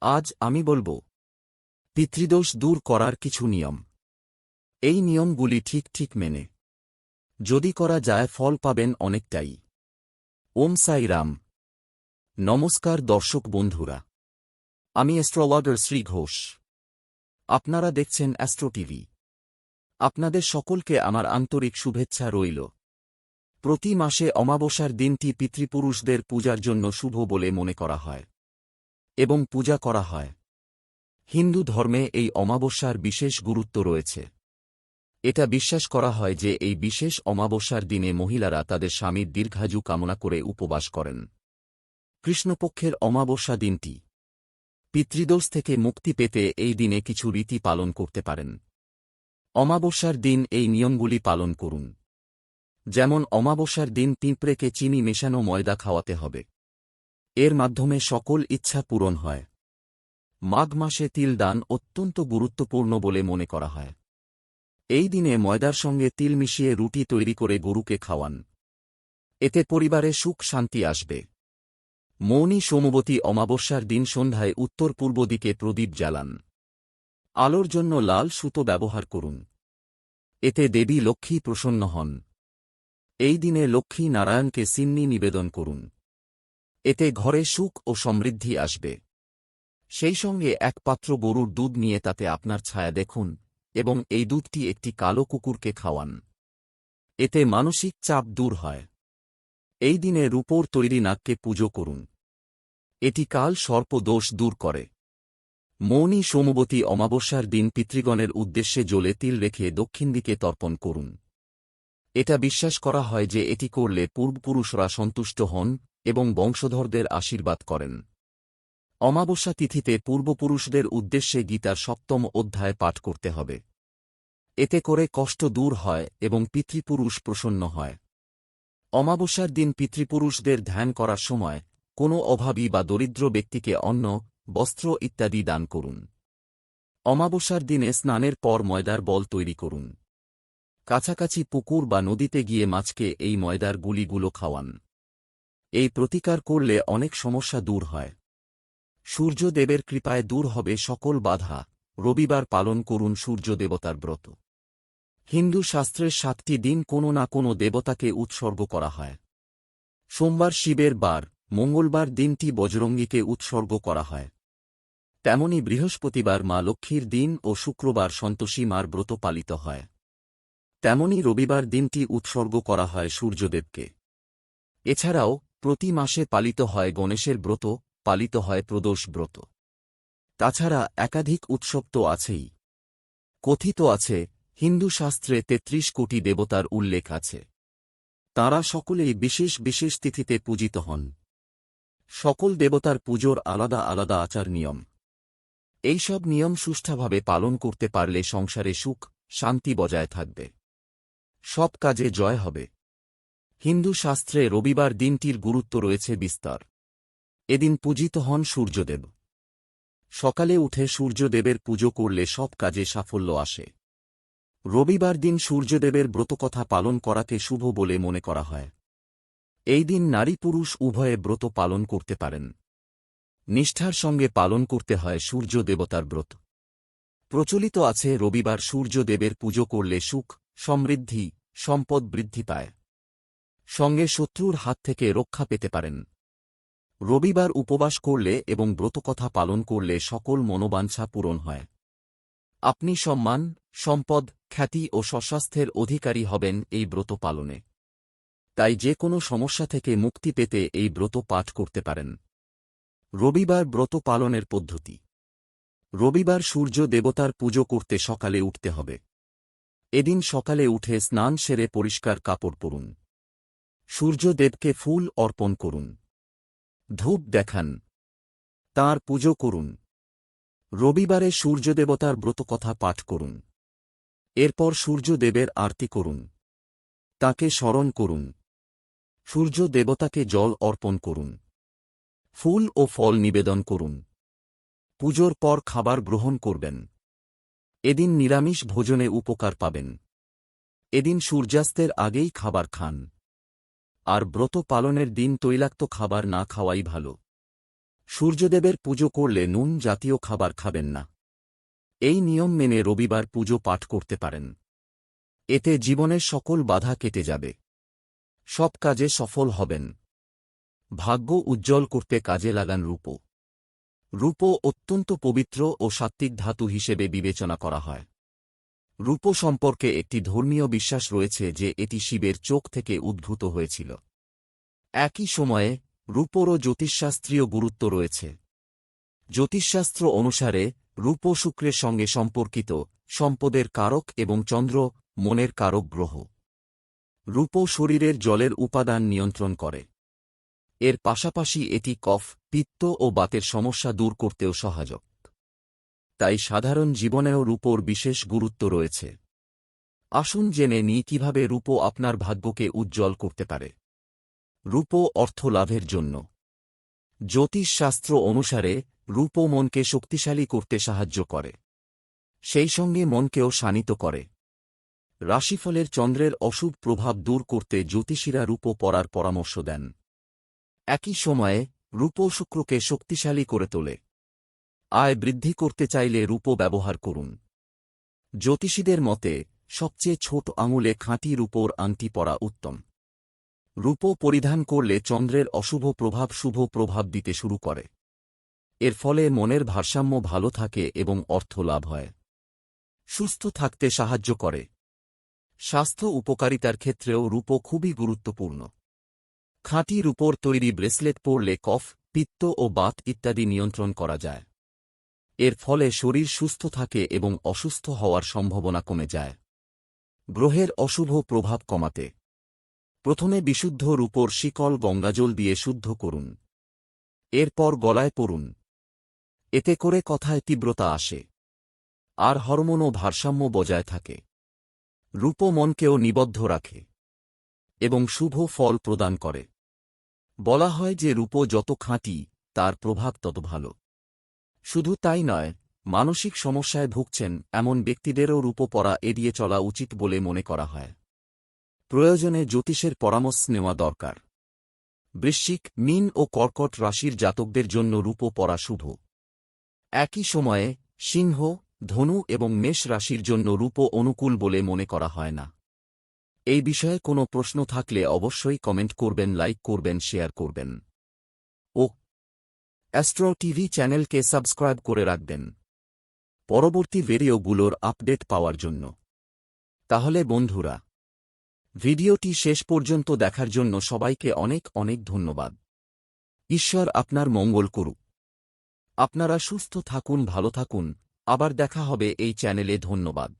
আজ আমি বলব, পিতৃদোষ দূর করার কিছু নিয়ম। এই নিয়মগুলি ঠিক ঠিক মেনে। যদি করা যায়, ফল পাবেন অনেকটাই। ওম সাই রাম। নমস্কার দর্শক বন্ধুরা। আমি অ্যাস্ট্রোলজার শ্রী ঘোষ। আপনারা দেখছেন অ্যাস্ট্রো টিভি। আপনাদের সকলকে আমার আন্তরিক শুভেচ্ছা রইল। প্রতি মাসে অমাবস্যার দিনটি পিতৃপুরুষদের পূজার জন্য শুভ বলে মনে করা হয়। এবং পূজা করা হয়। হিন্দু ধর্মে এই অমাবস্যার বিশেষ গুরুত্ব রয়েছে। এটা বিশ্বাস করা হয় যে এই বিশেষ অমাবস্যার দিনে মহিলারা তাদের স্বামীর দীর্ঘায়ু কামনা করে উপবাস করেন। কৃষ্ণপক্ষের অমাবস্যা দিনটি। পিতৃদোষ থেকে মুক্তি পেতে এই দিনে কিছু রীতি পালন করতে পারেন। অমাবস্যার দিন এই নিয়মগুলি পালন করুন। যেমন, অমাবস্যার দিন পিঁপড়েকে চিনি মেশানো ময়দা খাওয়াতে হবে। এর মাধ্যমে সকল ইচ্ছা পূরণ হয়। মাঘ মাসে তিল দান অত্যন্ত গুরুত্বপূর্ণ বলে মনে করা হয়। এই দিনে ময়দার সঙ্গে তিল মিশিয়ে রুটি তৈরি করে গরুকে খাওয়ান। এতে পরিবারে সুখ শান্তি আসবে। মৌনী সোমবতী অমাবস্যার দিন সন্ধ্যায় উত্তর পূর্ব দিকে প্রদীপ জ্বালান। আলোর জন্য লাল সুতো ব্যবহার করুন। এতে দেবী লক্ষ্মী প্রসন্ন হন। এই দিনে লক্ষ্মী নারায়ণকে সিন্নি নিবেদন করুন। এতে ঘরে সুখ ও সমৃদ্ধি আসবে। সেই সঙ্গে এক পাত্র গরুর দুধ নিয়ে তাতে আপনার ছায়া দেখুন এবং এই দুধটি একটি কালো কুকুরকে খাওয়ান। এতে মানসিক চাপ দূর হয়। এই দিনে রূপোর তৈরি নাককে পুজো করুন। এটি কাল সর্প দোষ দূর করে। মৌনী সোমবতী অমাবস্যার দিন পিতৃগণের উদ্দেশ্যে জ্বলে তিল রেখে দক্ষিণ দিকে তর্পণ করুন। এটা বিশ্বাস করা হয় যে এটি করলে পূর্বপুরুষরা সন্তুষ্ট হন এবং বংশধরদের আশীর্বাদ করেন। অমাবস্যা তিথিতে পূর্বপুরুষদের উদ্দেশ্যে গীতার সপ্তম অধ্যায় পাঠ করতে হবে। এতে করে কষ্ট দূর হয় এবং পিতৃপুরুষ প্রসন্ন হয়। অমাবস্যার দিন পিতৃপুরুষদের ধ্যান করার সময় কোনো অভাবী বা দরিদ্র ব্যক্তিকে অন্ন, বস্ত্র ইত্যাদি দান করুন। অমাবস্যার দিনে স্নানের পর ময়দার বল তৈরি করুন। কাছাকাছি পুকুর বা নদীতে গিয়ে মাছকে এই ময়দার গুলিগুলো খাওয়ান। এই প্রতিকার করলে অনেক সমস্যা দূর হয়। সূর্যদেবের কৃপায় দূর হবে সকল বাধা। রবিবার পালন করুন সূর্য দেবতার ব্রত। হিন্দু শাস্ত্রের সাতটি দিন কোনো না কোনো দেবতাকে উৎসর্গ করা হয়। সোমবার শিবের বার, মঙ্গলবার দিনটি বজরঙ্গীকে উৎসর্গ করা হয়। তেমনি বৃহস্পতিবার মা লক্ষ্মীর দিন ও শুক্রবার সন্তোষী মার ব্রত পালিত হয়। তেমনি রবিবার দিনটি উৎসর্গ করা হয় সূর্যদেবকে। এছাড়াও প্রতি মাসে পালিত হয় গণেশের ব্রত, পালিত হয় প্রদোষ ব্রত। তাছাড়া একাধিক উৎসব তো আছেই। কথিত আছে, হিন্দু শাস্ত্রে তেত্রিশ কোটি দেবতার উল্লেখ আছে। তাঁরা সকলেই বিশেষ বিশেষ তিথিতে পূজিত হন। সকল দেবতার পুজোর আলাদা আলাদা আচার নিয়ম। এইসব নিয়ম সুষ্ঠাভাবে পালন করতে পারলে সংসারে সুখ, শান্তি বজায় থাকবে। সব কাজে জয় হবে। হিন্দু শাস্ত্রে রবিবার দিনটির গুরুত্ব রয়েছে বিস্তার। এদিন পূজিত হন সূর্যদেব। সকালে উঠে সূর্যদেবের পুজো করলে সব কাজে সাফল্য আসে। রবিবার দিন সূর্যদেবের ব্রতকথা পালন করাকে শুভ বলে মনে করা হয়। এই দিন নারী পুরুষ উভয়ে ব্রত পালন করতে পারেন। নিষ্ঠার সঙ্গে পালন করতে হয় সূর্য দেবতার ব্রত। প্রচলিত আছে রবিবার সূর্যদেবের পুজো করলে সুখ, সমৃদ্ধি, সম্পদ বৃদ্ধি পায়। সঙ্গে শত্রুর হাত থেকে রক্ষা পেতে পারেন। রবিবার উপবাস করলে এবং ব্রতকথা পালন করলে সকল মনোবাঞ্ছা পূরণ হয়। আপনি সম্মান, সম্পদ, খ্যাতি ও স্বস্বাস্থ্যের অধিকারী হবেন এই ব্রত পালনে। তাই যে কোনো সমস্যা থেকে মুক্তি পেতে এই ব্রত পাঠ করতে পারেন। রবিবার ব্রত পালনের পদ্ধতি। রবিবার সূর্য দেবতার পুজো করতে সকালে উঠতে হবে। এদিন সকালে উঠে স্নান সেরে পরিষ্কার কাপড় পরুন। সূর্যদেবকে ফুল অর্পণ করুন। ধূপ দেখান। তাঁর পুজো করুন। রবিবারে সূর্যদেবতার ব্রতকথা পাঠ করুন। এরপর সূর্যদেবের আরতি করুন। তাকে স্মরণ করুন। সূর্য দেবতাকে জল অর্পণ করুন। ফুল ও ফল নিবেদন করুন। পুজোর পর খাবার গ্রহণ করবেন। এদিন নিরামিষ ভোজনে উপকার পাবেন। এদিন সূর্যাস্তের আগেই খাবার খান। আর ব্রত পালনের দিন তৈলাক্ত খাবার না খাওয়াই ভালো। সূর্যদেবের পুজো করলে নুন জাতীয় খাবার খাবেন না। এই নিয়ম মেনে রবিবার পুজো পাঠ করতে পারেন। এতে জীবনের সকল বাধা কেটে যাবে। সব কাজে সফল হবেন। ভাগ্য উজ্জ্বল করতে কাজে লাগান রূপ। রূপ অত্যন্ত পবিত্র ও সাত্ত্বিক ধাতু হিসেবে বিবেচনা করা হয়। রূপ সম্পর্কে একটি ধর্মীয় বিশ্বাস রয়েছে যে এটি শিবের চোখ থেকে উদ্ভূত হয়েছিল। একই সময়ে, রূপরও জ্যোতিষশাস্ত্রীয় গুরুত্ব রয়েছে। জ্যোতিষশাস্ত্র অনুসারে, রূপ শুক্রের সঙ্গে সম্পর্কিত সম্পদের কারক এবং চন্দ্র মনের কারক গ্রহ। রূপ শরীরের জলের উপাদান নিয়ন্ত্রণ করে। এর পাশাপাশি এটি কফ, পিত্ত ও বাতের সমস্যা দূর করতেও সহায়ক। তাই সাধারণ জীবনেও রূপোর বিশেষ গুরুত্ব রয়েছে। আসুন জেনে নিই কীভাবে রূপো আপনার ভাগ্যকে উজ্জ্বল করতে পারে। রূপো অর্থ লাভের জন্য। জ্যোতিষশাস্ত্র অনুসারে, রূপো মনকে শক্তিশালী করতে সাহায্য করে। সেই সঙ্গে মনকেও শানিত করে। রাশিফলের চন্দ্রের অশুভ প্রভাব দূর করতে জ্যোতিষীরা রূপো পড়ার পরামর্শ দেন। একই সময়ে, রূপো শুক্রকে শক্তিশালী করে তোলে। আয় বৃদ্ধি করতে চাইলে রূপো ব্যবহার করুন। জ্যোতিষীদের মতে, সবচেয়ে ছোট আঙুলে খাঁটি রূপোর আংটি পরা উত্তম। রূপো পরিধান করলে চন্দ্রের অশুভ প্রভাব শুভ প্রভাব দিতে শুরু করে। এর ফলে মনের ভারসাম্য ভালো থাকে এবং অর্থ লাভ হয়। সুস্থ থাকতে সাহায্য করে। স্বাস্থ্য উপকারিতার ক্ষেত্রেও রূপো খুবই গুরুত্বপূর্ণ। খাঁটি রূপোর তৈরি ব্রেসলেট পরলে কফ, পিত্ত ও বাত ইত্যাদি নিয়ন্ত্রণ করা যায়। এর ফলে শরীর সুস্থ থাকে এবং অসুস্থ হওয়ার সম্ভাবনা কমে যায়। গ্রহের অশুভ প্রভাব কমাতে। প্রথমে বিশুদ্ধ রূপোর শিকল গঙ্গাজল দিয়ে শুদ্ধ করুন। এরপর গলায় পড়ুন। এতে করে কথায় তীব্রতা আসে। আর হরমোন ও ভারসাম্য বজায় থাকে। রূপ মনকেও নিবদ্ধ রাখে এবং শুভ ফল প্রদান করে। বলা হয় যে রূপ যত খাঁটি, তার প্রভাব তত ভালো। শুধু তাই নয়, মানসিক সমস্যায় ভুগছেন এমন ব্যক্তিদেরও রূপ পড়া এড়িয়ে চলা উচিত বলে মনে করা হয়। প্রয়োজনে জ্যোতিষের পরামর্শ নেওয়া দরকার। বৃশ্চিক, মিন ও কর্কট রাশির জাতকদের জন্য রূপ পড়া শুভ। একই সময়ে, সিংহ, ধনু এবং মেষ রাশির জন্য রূপ অনুকূল বলে মনে করা হয় না। এই বিষয়ে কোনো প্রশ্ন থাকলে অবশ্যই কমেন্ট করবেন, লাইক করবেন, শেয়ার করবেন। অ্যাস্ট্রো টিভি চ্যানেলকে সাবস্ক্রাইব করে রাখবেন। পরবর্তী ভিডিওগুলোর আপডেট পাওয়ার জন্য। তাহলে বন্ধুরা, ভিডিওটি শেষ পর্যন্ত দেখার জন্য সবাইকে অনেক অনেক ধন্যবাদ। ঈশ্বর আপনার মঙ্গল করুক। আপনারা সুস্থ থাকুন, ভালো থাকুন। আবার দেখা হবে এই চ্যানেলে ধন্যবাদ।